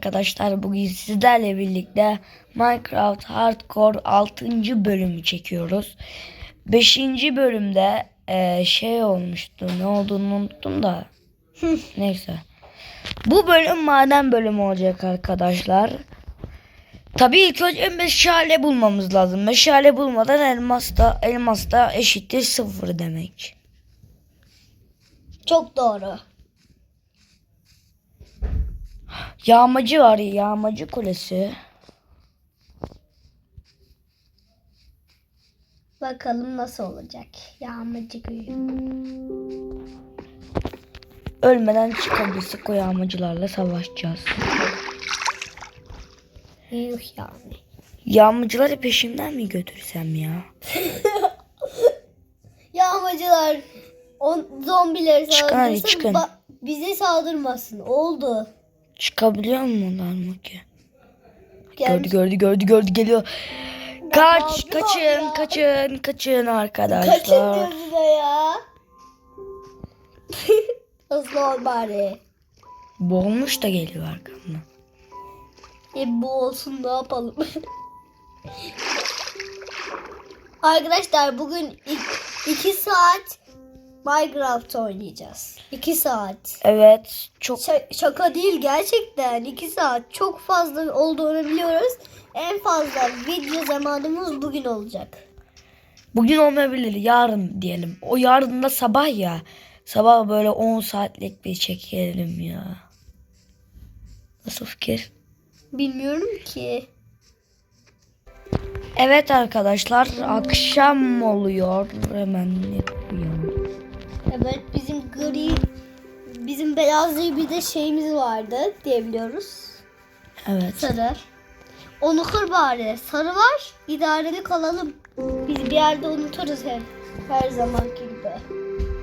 arkadaşlar. Bugün sizlerle birlikte Minecraft Hardcore 6. bölümü çekiyoruz. 5. bölümde eee, şey olmuştu. Ne olduğunu unuttum da. Neyse. Bu bölüm maden bölümü olacak arkadaşlar. Tabii ilk önce meşale bulmamız lazım. Meşale bulmadan elmas da elmas da eşittir sıfır demek. Çok doğru. Yağmacı var yağmacı kulesi. Bakalım nasıl olacak. Yağmacı köyü. Ölmeden çıkabilsek o yağmacılarla savaşacağız. Yuh yani. Yağmacıları peşimden mi götürsem ya? Yağmacılar on, zombileri Çıkın hadi, saldırırsın. çıkın. ba- bize saldırmasın. Oldu. Çıkabiliyor mu onlar mı ki? Gelmiş. Gördü gördü gördü gördü geliyor. Kaç kaçın ya. kaçın kaçın arkadaşlar. Kaçın bize ya. Hızlı ol bari. Boğulmuş da geliyor arkamdan. E bu olsun ne yapalım. Arkadaşlar bugün i- iki saat Minecraft oynayacağız. İki saat. Evet çok Ş- şaka değil gerçekten. iki saat çok fazla olduğunu biliyoruz. En fazla video zamanımız bugün olacak. bugün olmayabilir yarın diyelim. O yarın da sabah ya. Sabah böyle 10 saatlik bir çekelim ya. Nasıl fikir? Bilmiyorum ki. Evet arkadaşlar akşam oluyor. Hemen yapıyorum. Evet bizim gri bizim beyaz bir de şeyimiz vardı diyebiliyoruz. Evet. Sarı. Onu kır bari. Sarı var. İdareli kalalım. Biz bir yerde unuturuz hep. Her zamanki gibi.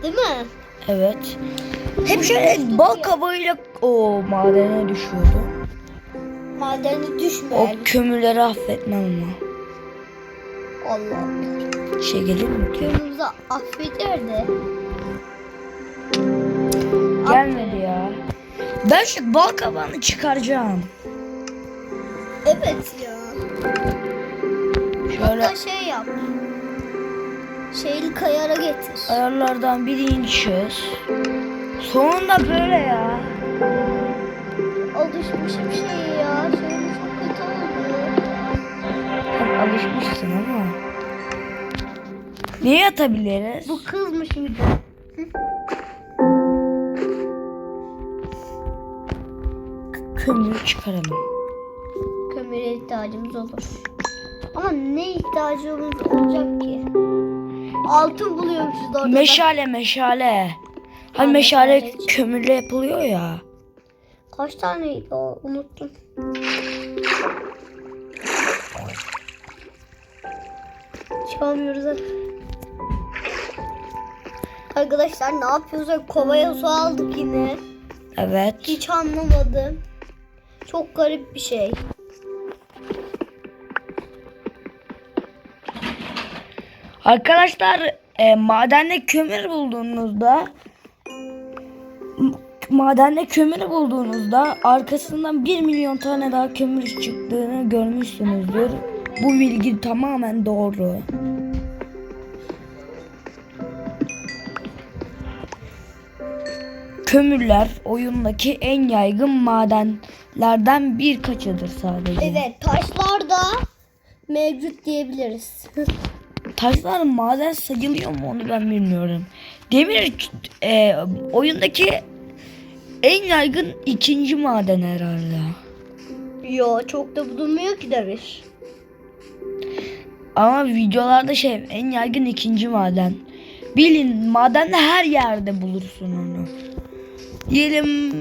Değil mi? Evet. Hep şöyle bal kabağıyla o madene düşüyordu. Madeni O düşmeyelim. kömürleri affetmem ama. Allah. Şey gelir mi ki? Köyümüzü affeder de. Gelmedi ya. Ben şu bal kabağını çıkaracağım. Evet ya. Şöyle Hatta şey yap. Şeyli kayara getir. ayarlardan biri inişiyoruz. Sonunda böyle ya. Alışmışım şey ya. Şeyim çok kötü oldu. Sen alışmışsın ama. Niye yatabiliriz? Bu kızmış bir de. Kömürü çıkaralım. Kömüre ihtiyacımız olur. Ama ne ihtiyacımız olacak ki? Altın buluyormuşuz orada. Meşale meşale. Hani Ha, meşale meşale. kömürle yapılıyor ya. Kaç taneydi o? Unuttum. Çıkamıyoruz hadi. Arkadaşlar ne yapıyoruz? Kovaya su aldık yine. Evet. Hiç anlamadım. Çok garip bir şey. Arkadaşlar e, madende kömür bulduğunuzda madende kömür bulduğunuzda arkasından 1 milyon tane daha kömür çıktığını görmüşsünüzdür. Bu bilgi tamamen doğru. Kömürler oyundaki en yaygın madenlerden birkaçıdır sadece. Evet taşlar da mevcut diyebiliriz. Taşlar maden sayılıyor mu onu ben bilmiyorum. Demir e, oyundaki en yaygın ikinci maden herhalde. Yo çok da bulunmuyor ki demir. Ama videolarda şey en yaygın ikinci maden. Bilin madende her yerde bulursun onu. Diyelim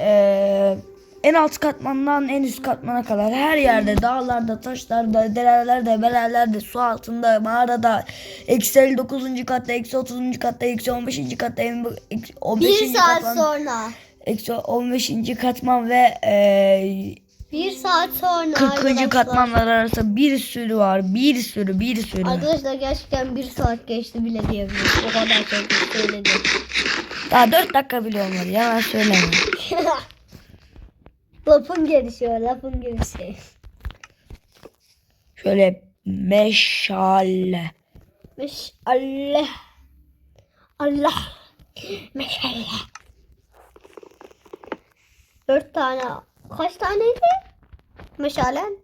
e, en alt katmandan en üst katmana kadar her yerde dağlarda, taşlarda, derelerde, belelerde, su altında, mağarada, eksi 59. katta, eksi 30. katta, eksi 15. katta, eksi 15. Bir saat katman, sonra. eksi 15. katman ve e, Bir saat sonra 40. arkadaşlar. katmanlar arasında bir sürü var. Bir sürü, bir sürü. Arkadaşlar gerçekten bir saat geçti bile diyebiliriz. O kadar çok söyledim. Daha 4 dakika bile olmadı. Yalan söyleme. Lafın gelişi o lafın gelişi. Şöyle meşale. Meşale. Allah. Meşale. Dört tane. Kaç taneydi? Meşalen?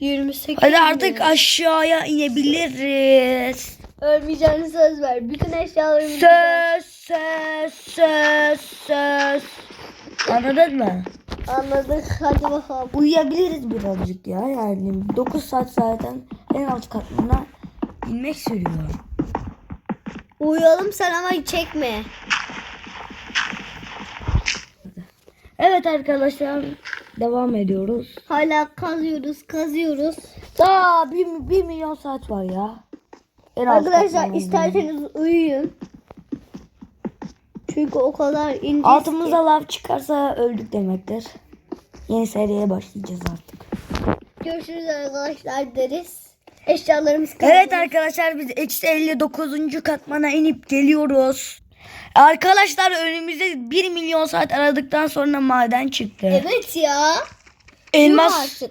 28. Hadi artık aşağıya inebiliriz. Ölmeyeceğini söz ver. Bütün eşyalarımızı Söz, söz, söz, söz. Anladın mı? Anladık. Hadi bakalım. Uyuyabiliriz birazcık ya. Yani 9 saat zaten en alt katmana inmek sürüyor. Uyuyalım sen ama çekme. Evet arkadaşlar devam ediyoruz. Hala kazıyoruz, kazıyoruz. Daha 1, 1 milyon saat var ya. En Arkadaşlar isterseniz uyuyun. Çünkü o kadar ince. Altımıza lav çıkarsa öldük demektir. Yeni seriye başlayacağız artık. Görüşürüz arkadaşlar deriz. Eşyalarımız kaldı. Evet arkadaşlar biz eksi 59. katmana inip geliyoruz. Arkadaşlar önümüzde 1 milyon saat aradıktan sonra maden çıktı. Evet ya. Elmas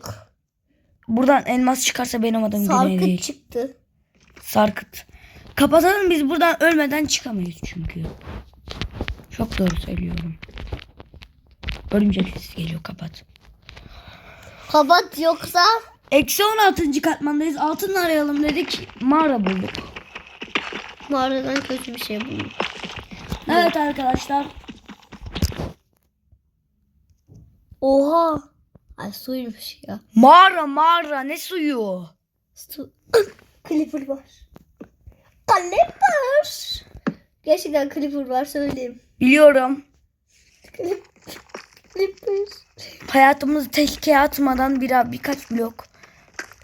buradan elmas çıkarsa benim adım Sarkıt değil. çıktı. Sarkıt. Kapatalım biz buradan ölmeden çıkamayız çünkü. Çok doğru söylüyorum. Örümcek sesi geliyor kapat. Kapat yoksa Eksi 16. katmandayız. Altın arayalım dedik. Mağara bulduk. mağaradan kötü bir şey bulun. Evet arkadaşlar. Oha. Ay suymuş ya. Mağara mağara ne suyu? Su. Clipper var. Clipper. Gerçekten Clipper var söyleyeyim. Biliyorum. Clipper. Hayatımızı tehlikeye atmadan bir, birkaç blok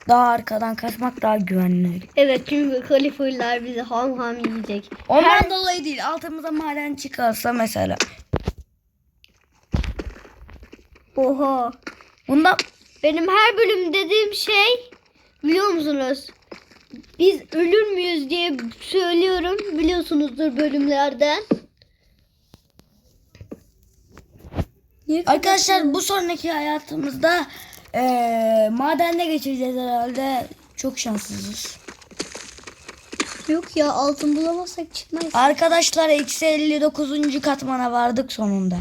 daha arkadan kaçmak daha güvenli. Evet çünkü Clipper'lar bizi ham ham yiyecek. Ondan dolayı değil. Altımıza maden çıkarsa mesela. Oha. Bundan Benim her bölüm dediğim şey biliyor musunuz? Biz ölür müyüz diye söylüyorum. Biliyorsunuzdur bölümlerden. Niye arkadaşlar bu sonraki hayatımızda eee madende geçireceğiz herhalde. Çok şanssızız. Yok ya altın bulamazsak çıkmayız. Arkadaşlar eksi 59. katmana vardık sonunda.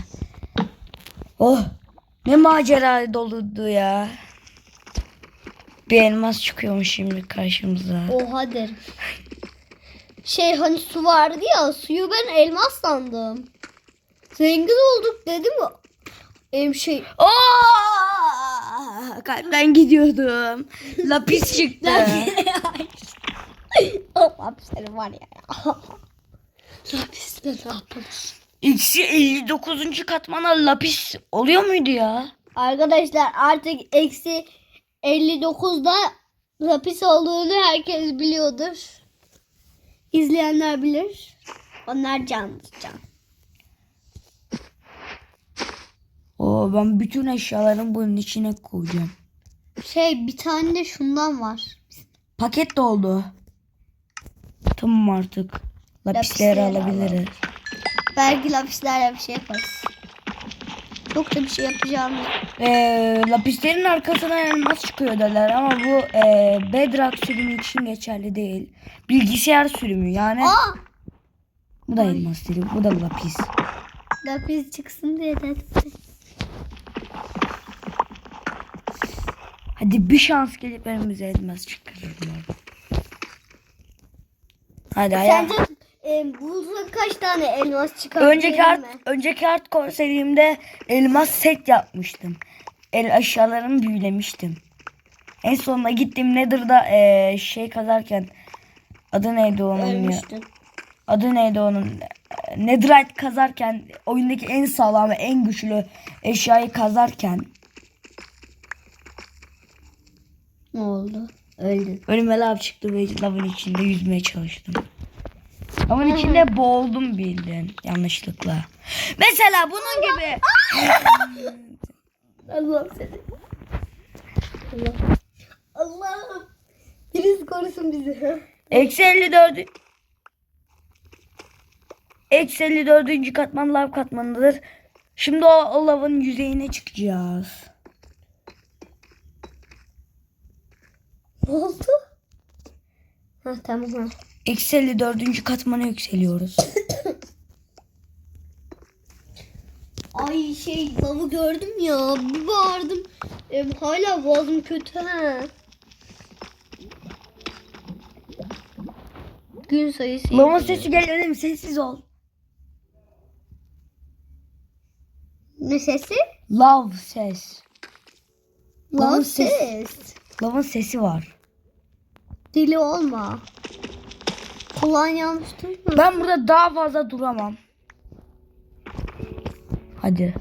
Oh ne macera doluydu ya. Bir elmas çıkıyormuş şimdi karşımıza. Oha derim. Şey hani su vardı ya suyu ben elmas sandım. Zengin olduk dedim mi? Em şey Oo! Kalpten gidiyordum. Lapis çıktı. Allah'ım seni var ya. Lapis ne yapmış? Eksi 59. katmana lapis oluyor muydu ya? Arkadaşlar artık eksi 59'da lapis olduğunu herkes biliyordur. İzleyenler bilir. Onlar can can. Oo, ben bütün eşyalarımı bunun içine koyacağım. Şey bir tane de şundan var. Paket doldu. Tamam artık. Lapisleri Lapisleri alabiliriz. Belki lapislerle bir şey yaparız. Çok da bir şey yapacağım. yok. Ee, lapislerin arkasına elmas çıkıyor derler ama bu e, Bedrock sürümü için geçerli değil. Bilgisayar sürümü yani. Aa! Bu da elmas değil, bu da lapis. Lapis çıksın diye dedim. Hadi bir şans gelip önümüze elmas çıkarırlar. Hadi ayağa. Sence e, bulsa kaç tane elmas çıkar? Önceki art, mi? önceki hardcore serimde elmas set yapmıştım. El aşağılarımı büyülemiştim. En sonunda gittim Nether'da eee, şey kazarken adı neydi onun ya? Adı neydi onun? Netherite kazarken oyundaki en sağlam ve en güçlü eşyayı kazarken Ne oldu? Öldün. önüme lav çıktı ve lavın içinde yüzmeye çalıştım. Lavın içinde boğuldum bildin yanlışlıkla. Mesela bunun gibi Allah'ım seni. Allah. Allah'ım. Birisi korusun bizi. Eksi 54. Eksi 54. katman lav katmanıdır. Şimdi o, o lavın yüzeyine çıkacağız. Ne oldu? Ha tamam ha. Eksi 54. katmana yükseliyoruz. Ay şey lavı gördüm ya. Bir bağırdım. Em, hala boğazım kötü ha. Gün sayısı. Yedi. sesi mi? Sessiz ol. Ne sesi? Lav ses. Lav Lavın ses- ses. Lavın sesi var. Dili olma. Kulağın yanlış duyma. Ben burada daha fazla duramam. Hadi.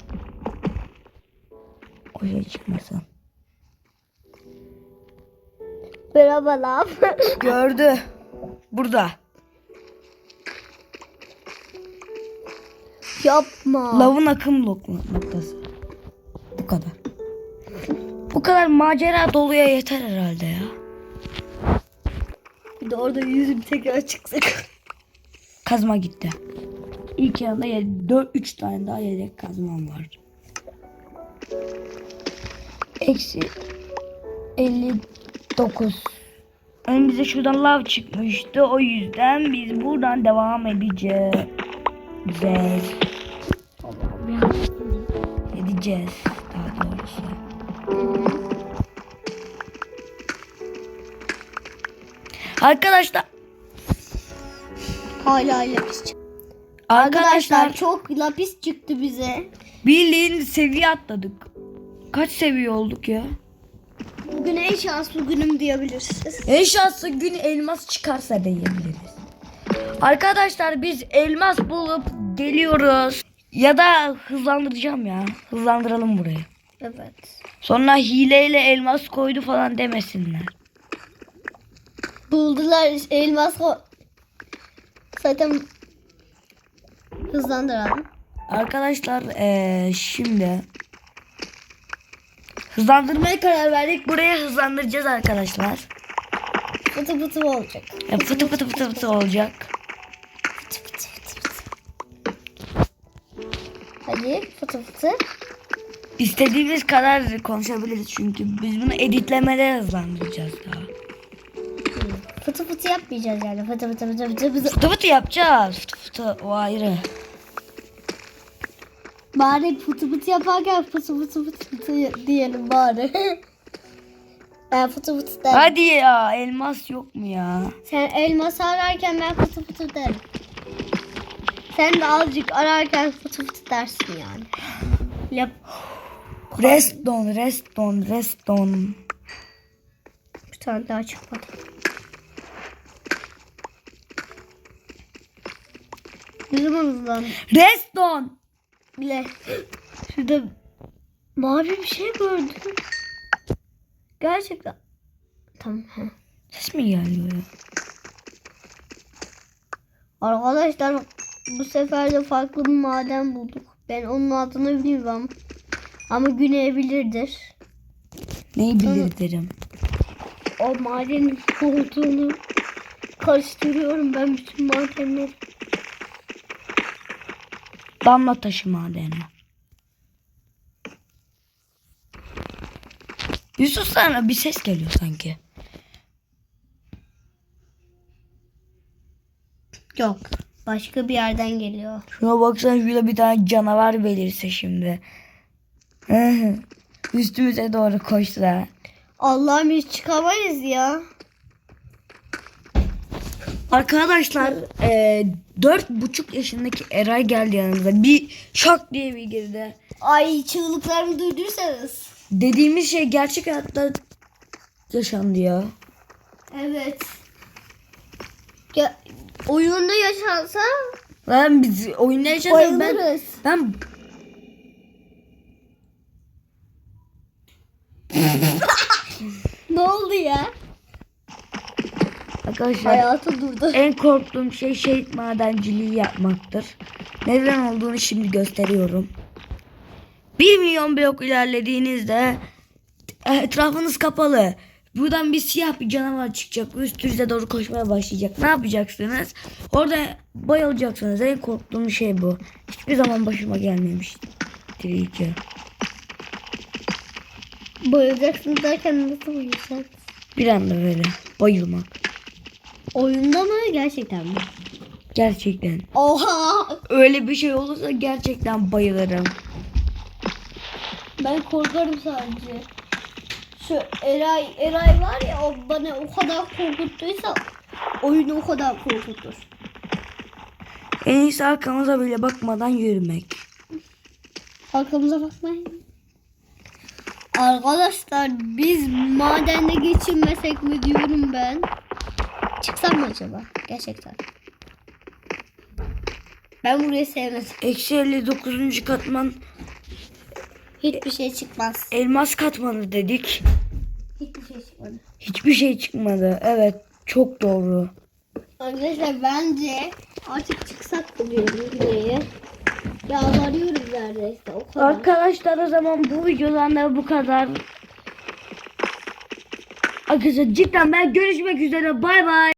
O şey çıkmasın. Merhaba lav. Gördü. Burada. Yapma. Lavın akım nok- noktası. Bu kadar. Bu kadar macera doluya yeter herhalde ya. Bir de orada yüzüm tekrar çıksak. Kazma gitti. İlk yanında 4 3 tane daha yedek kazmam var. Eksi 59. Önümüze şuradan lav çıkmıştı. O yüzden biz buradan devam edeceğiz. Güzel. Edeceğiz Arkadaşlar Hala lapis çıktı. Arkadaşlar Arkadaşlar çok lapis çıktı bize. bildiğin seviye atladık. Kaç seviye olduk ya? Bugün en şanslı günüm diyebilirsiniz. En şanslı gün elmas çıkarsa diyebiliriz. Arkadaşlar biz elmas bulup geliyoruz. Ya da hızlandıracağım ya. Hızlandıralım burayı. Evet. Sonra hileyle elmas koydu falan demesinler. Buldular elmas ko- Zaten hızlandıralım. Arkadaşlar eee, şimdi hızlandırmaya karar verdik. Buraya hızlandıracağız arkadaşlar. Fıtı fıtı olacak. E, fıtı fıtı fıtı fıtı olacak. Fıtı fıtı fıtı fıtı. Hadi fıtı fıtı. İstediğimiz kadar konuşabiliriz çünkü biz bunu editlemede hızlandıracağız daha. Fıtı fıtı yapmayacağız yani. Fıtı fıtı fıtı fıtı fıtı. Fıtı fıtı yapacağız. Fıtı fıtı o ayrı. Bari fıtı fıtı yaparken fıtı fıtı fıtı fıtı diyelim bari. ben fıtı fıtı derim. Hadi ya elmas yok mu ya? Sen elmas ararken ben fıtı fıtı derim. Sen de azıcık ararken fıtı fıtı dersin yani. Yap. Reston, reston, reston. Bir tane daha çıkmadı. Ne zaman hızlandı? Reston. Bile. Şurada mavi bir şey gördüm. Gerçekten. Tamam. he. Ses mi geliyor ya? Arkadaşlar bu sefer de farklı bir maden bulduk. Ben onun adını bilmiyorum. Ama güneyebilirdir. Neyi bildirdim? O madenin olduğunu karıştırıyorum ben bütün madenleri. Damla taşı madeni. Yusuf sana bir ses geliyor sanki. Yok. Başka bir yerden geliyor. Şuna baksana şurada bir tane canavar belirse şimdi. Üstümüze doğru koşsa. Allah'ım biz çıkamayız ya. Arkadaşlar e, dört buçuk yaşındaki Eray geldi yanımıza. Bir şok diye bir girdi. Ay çığlıklarımı duyduysanız. Dediğimiz şey gerçek hayatta yaşandı ya. Evet. Ya, oyunda yaşansa Ben biz oyunda yaşadık. Ben, ben Ne oldu ya? Arkadaşlar Hayatı durdu. en korktuğum şey şehit madenciliği yapmaktır. Neden olduğunu şimdi gösteriyorum. 1 milyon blok ilerlediğinizde etrafınız kapalı. Buradan bir siyah bir canavar çıkacak. Üstünüze doğru koşmaya başlayacak. Ne yapacaksınız? Orada bayılacaksınız. En korktuğum şey bu. Hiçbir zaman başıma gelmemişti. elektriği ki. Bayılacaksın derken nasıl bayılacaksın? Bir anda böyle bayılmak. Oyunda mı gerçekten mi? Gerçekten. Oha! Öyle bir şey olursa gerçekten bayılırım. Ben korkarım sadece. Şu Eray, Eray var ya o bana o kadar korkuttuysa oyunu o kadar korkutur. En iyisi arkamıza bile bakmadan yürümek. Arkamıza bakmayın. Arkadaşlar biz madende geçinmesek mi diyorum ben. Çıksam mı acaba? Gerçekten. Ben burayı sevmedim. Eksi 59. katman Hiçbir şey çıkmaz. elmas katmanı dedik. Hiçbir şey çıkmadı. Hiçbir şey çıkmadı. Evet çok doğru. Arkadaşlar bence artık çıksak mı diyorum buraya. Yalvarıyoruz neredeyse o kadar. Arkadaşlar o zaman bu videodan da bu kadar. Arkadaşlar cidden ben görüşmek üzere. Bay bay.